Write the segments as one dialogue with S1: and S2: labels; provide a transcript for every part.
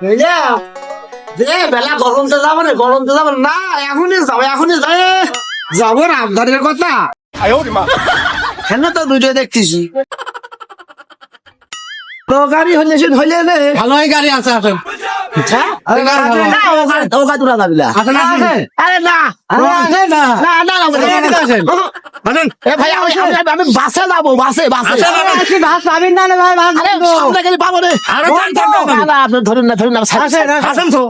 S1: বুঝলে যে বেলা গরম তো যাব না গরম তো যাব না এখনই যাব এখনই যাবে। যাব রামধারের কথা। হ্যাঁ তো দুটো দেখতেছি? তো গাড়ি হলে সে হইলে নে।
S2: ভালোই গাড়ি আছে আসেন?
S1: আরে না,
S3: না। না।
S2: আরে না।
S1: না না না, আরে ভাই আমি বাসে যাব বাসে বাসে। আরে
S3: সামনে
S1: পাবো রে
S2: আরে। না,
S1: না, ধরুন না ধরুন না আসেন,
S2: তো।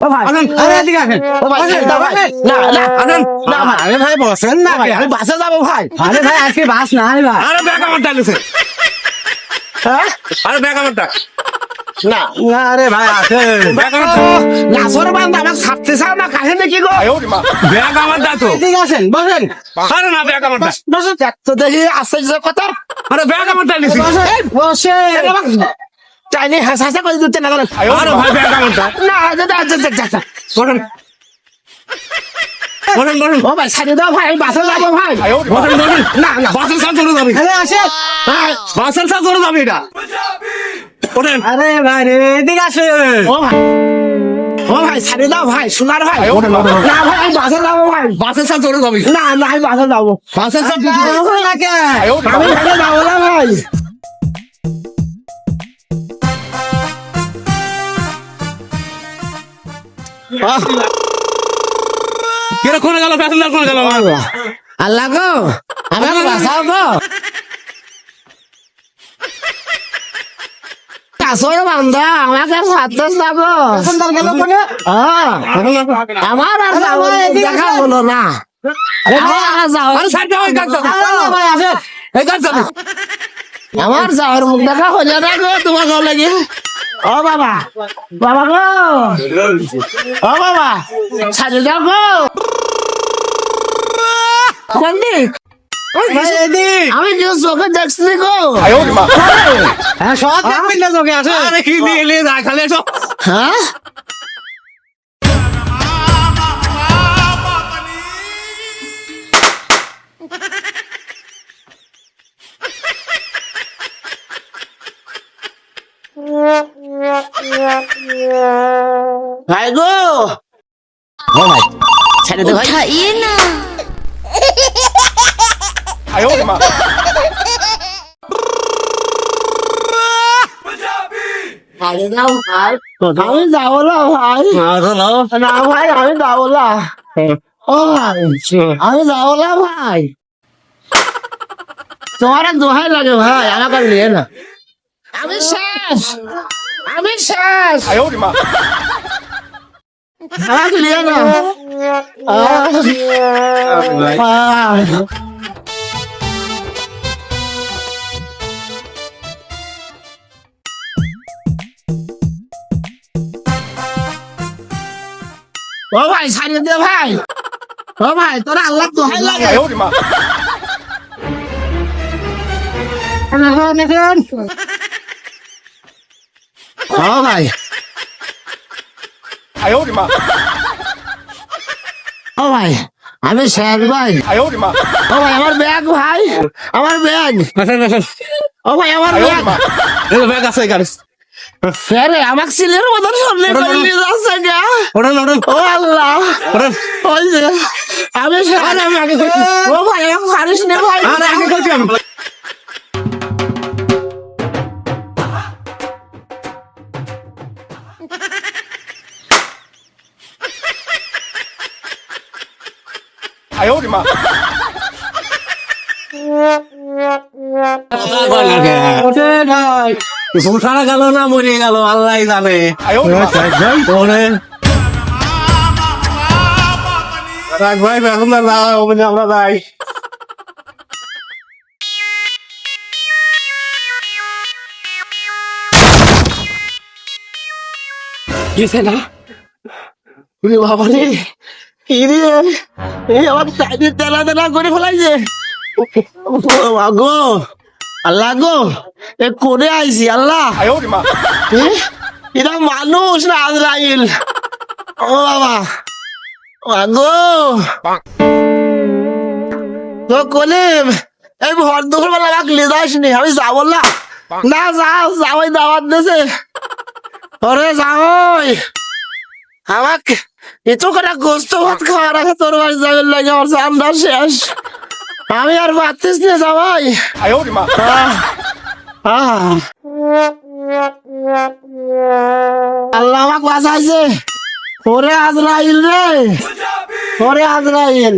S1: ভাই
S2: আসেন। আরে
S3: এদিকে আসেন। ও ভাই না, ভাই, আসেন।
S1: না না
S2: আসেন।
S1: না, ভাই।
S3: আরে ভাই বসেন না না ভাই আমি
S1: বাসে যাব ভাই
S3: আরে ভাই আজকে বাস নাই ভাই
S2: আরে ব্যাগ আমার ডালিছে
S1: হ্যাঁ
S2: আরে ব্যাগ আমার ডাক
S1: না।
S3: আরে ভাই আসেন
S2: ব্যাগ আমার
S1: না সরে বান্ধা আমাকে ছাড়তে চাও না কাহে নাকি গো?
S2: ব্যাগ আমার ডাক তো।
S3: এদিকে আসেন বসেন।
S2: আরে না ব্যাগ আমার ডাক
S3: বসে
S1: দেখ তো দেখি আসছে যে কথা।
S2: আরে ব্যাগ আমার ডালিছে
S3: এই বসে
S1: চাইনি হাসা হাসা করে দিতে না? আরে
S2: ভাই ব্যাগ আমার ডাক
S1: না যা, যা, যা।
S2: বসেন। বসেন বসেন।
S1: ও ভাই ছাড়িয়ে দাও ভাই আমি বাসে যাব ভাই। বসেন
S2: বসেন।
S1: না না। বাসের
S2: সাথে চলে যাবি।
S3: আরে আসে
S1: ভাই
S2: বাসের সাথে চলে যাবি এটা। ওঠেন
S3: আরে ভাই রে এদিকে আসেন।
S1: ও ভাই। ও ভাই ছাড়িয়ে দাও ভাই সোনার ভাই। না ভাই আমি বাসে যাব ভাই।
S2: বাসের সাথে চলে যাবি।
S1: না না আমি বাসে যাব। বাসের সাথে আমি ভাগে যাব না ভাই।
S2: কোনে গেল? প্যাসেঞ্জার কোনে গেল?
S1: আল্লাহ। গো। আমাকে বাঁচাও গো। আসরে বান্ধা আমাকে সাথে যাব হ্যাঁ, আমার আর যাব দেখা হলো না। আমার যাওয়ার মুখ দেখা হলো না গো তোমার গো লাগি ও বাবা। বাবা গো ও বাবা। গো কোন দিক আমি যে চোখে দেখছি গো
S3: হ্যাঁ সব দেখবেন না তোকে আসে। আরে
S2: কি দিয়ে এলে? যায় খালি এসো।
S1: হ্যাঁ? ভাই গো। ভাই ছেড়ে দে ভাই।
S4: 哎呦我的妈！
S1: 阿米达乌拉，阿米达乌拉，阿米
S2: 达乌拉，
S1: 阿米达乌拉，哎，阿米达乌拉，哈哈哈哈哈！昨天多嗨了，你看，然后可怜了，阿米莎，阿米莎，哎呦我的妈！哈哈哈哈哈！然后可怜了，啊，阿
S2: 米达乌
S1: 拉。ও ভাই ছাড়িয়ে দে ভাই ও ভাই তোরা আল্লাহ দোহাই লাগে ও ভাই ও ভাই আমি শেষ ভাই ও ভাই আমার ব্যাগ ভাই আমার ব্যাগ ও ভাই আমার ব্যাগ
S2: ব্যাগ আছে
S1: গাড়ি ফেরে আমাকে সিলের মতন সামনে ওটা করে বলো। নিয়ে যাচ্ছে গা।
S2: ওঠেন ওঠেন।
S1: ও আল্লাহ।
S2: ওঠেন।
S1: ওই যে আমি আমি আগে ও ভাই আমাকে পারিস না ভাই। আরে আগে
S2: আমি।
S3: ওঠেন ভাই
S2: সংসারা গেল না মরে গেল আল্লাহ জানে। ভাই এখন না আমরা যাই।
S1: গেছে না? ওরে বাবা রে কি রে? এই আমার সাইডে তেলা তেলা করে ফেলাইছে। গো আল্লাহ গো এ করে আইছি আল্লাহ? এটা মানুষ না আজরাইল? ও বাবা। গো। তো কলিম এই ভর দুপুর বেলা আমাকে লে যাস নি আমি যাব না। না যাও যাওয়াই দাওয়াত দিয়েছে ওরে যাওই আমাকে এত করে গোস্ত ভাত খাওয়ার আগে তোর বাড়ি যাবেন লাগে আমার চান্দা শেষ। আমি আর পারতিস না আহ। আল্লাহ আমাকে বাঁচাইছে। ওরে আজরাইল রে। ওরে আজরাইল।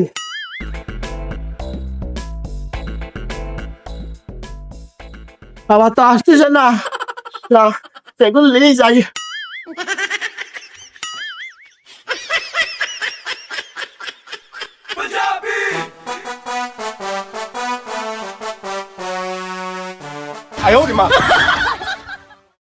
S1: আবার তো আসতেছে না। না সেগুলো নিয়ে যাই। 哎呦我的妈！